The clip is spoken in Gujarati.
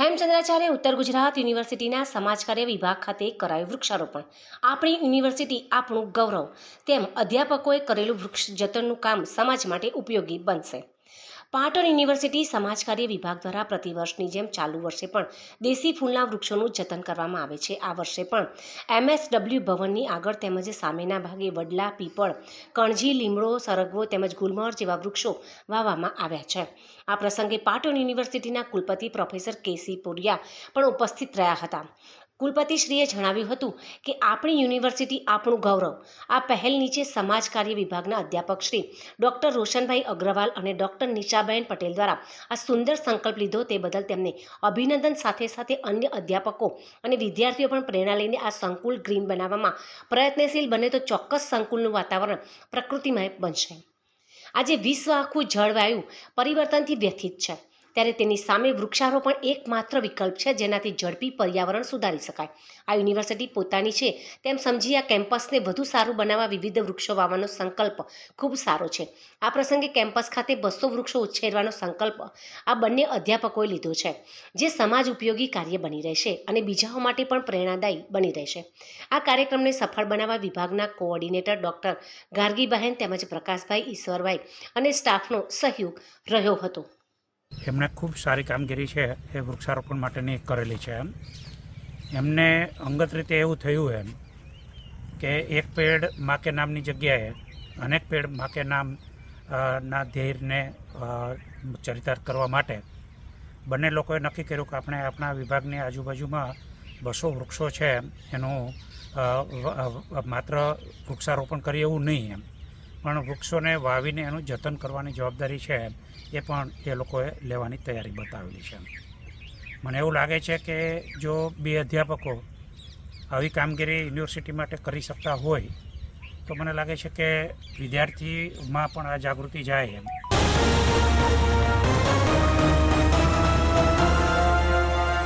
હેમચંદ્રાચાર્ય ઉત્તર ગુજરાત યુનિવર્સિટીના સમાજકાર્ય વિભાગ ખાતે કરાયું વૃક્ષારોપણ. આપણી યુનિવર્સિટી આપણું ગૌરવ. તેમ અધ્યાપકોએ કરેલું વૃક્ષ જતનનું કામ સમાજ માટે ઉપયોગી બનશે. પાટણ યુનિવર્સિટી સમાજકાર્ય વિભાગ દ્વારા પ્રતિવર્ષની જેમ ચાલુ વર્ષે પણ દેશી ફૂલના વૃક્ષોનું જતન કરવામાં આવે છે. આ વર્ષે પણ એમએસડબલ્યુ ભવનની આગળ તેમજ સામેના ભાગે વડલા, પીપળ, કણજી, લીમડો, સરગવો તેમજ ગુલમોહર જેવા વૃક્ષો વાવવામાં આવ્યા છે. આ પ્રસંગે પાટણ યુનિવર્સિટીના કુલપતિ પ્રોફેસર કેસી પુરિયા પણ ઉપસ્થિત રહ્યા હતા. કુલપતિશ્રીએ જણાવ્યું હતું કે આપણી યુનિવર્સિટી આપણું ગૌરવ. આ પહેલ નીચે સમાજ કાર્ય વિભાગના અધ્યાપક શ્રી ડૉક્ટર રોશનભાઈ અગ્રવાલ અને ડૉક્ટર નિશાબેન પટેલ દ્વારા આ સુંદર સંકલ્પ લીધો તે બદલ તેમને અભિનંદન સાથે સાથે અન્ય અધ્યાપકો અને વિદ્યાર્થીઓ પણ પ્રેરણા લઈને આ સંકુલ ગ્રીન બનાવવામાં પ્રયત્નશીલ બને તો ચોક્કસ સંકુલનું વાતાવરણ પ્રકૃતિમય બનશે. આજે વિશ્વ આખું જળવાયુ પરિવર્તનથી વ્યથિત છે. ત્યારે તેની સામે વૃક્ષારોપણ એકમાત્ર વિકલ્પ છે, જેનાથી ઝડપી પર્યાવરણ સુધારી શકાય. આ યુનિવર્સિટી પોતાની છે, તેમ સમજી આ કેમ્પસને વધુ સારું બનાવવા વિવિધ વૃક્ષો વાવવાનો સંકલ્પ ખૂબ સારો છે. આ પ્રસંગે કેમ્પસ ખાતે બસો વૃક્ષો ઉછેરવાનો સંકલ્પ આ બંને અધ્યાપકોએ લીધો છે, જે સમાજ ઉપયોગી કાર્ય બની રહેશે અને બીજાઓ માટે પણ પ્રેરણાદાયી બની રહેશે. આ કાર્યક્રમને સફળ બનાવવા વિભાગના કોઓર્ડિનેટર ડૉક્ટર ગાર્ગીબહેન તેમજ પ્રકાશભાઈ ઈશ્વરભાઈ અને સ્ટાફનો સહયોગ રહ્યો હતો. એમણે ખૂબ સારી કામગીરી છે એ વૃક્ષારોપણ માટેની કરેલી છે એમ. એમને અંગત રીતે એવું થયું એમ કે એક પેડ માકે નામની જગ્યાએ અનેક પેડ માકે નામ ના ધ્યેયને ચરિતાર્થ કરવા માટે બંને લોકોએ નક્કી કર્યું કે આપણે આપણા વિભાગની આજુબાજુમાં બસો વૃક્ષો છે એનું માત્ર વૃક્ષારોપણ કરીએ એવું નહીં એમ. પણ વૃક્ષોને વાવીને એનું જતન કરવાની જવાબદારી છે એ પણ એ લોકોએ લેવાની તૈયારી બતાવેલી છે. મને એવું લાગે છે કે જો બે અધ્યાપકો આવી કામગીરી યુનિવર્સિટી માટે કરી શકતા હોય, તો મને લાગે છે કે વિદ્યાર્થીમાં પણ આ જાગૃતિ જાય એમ.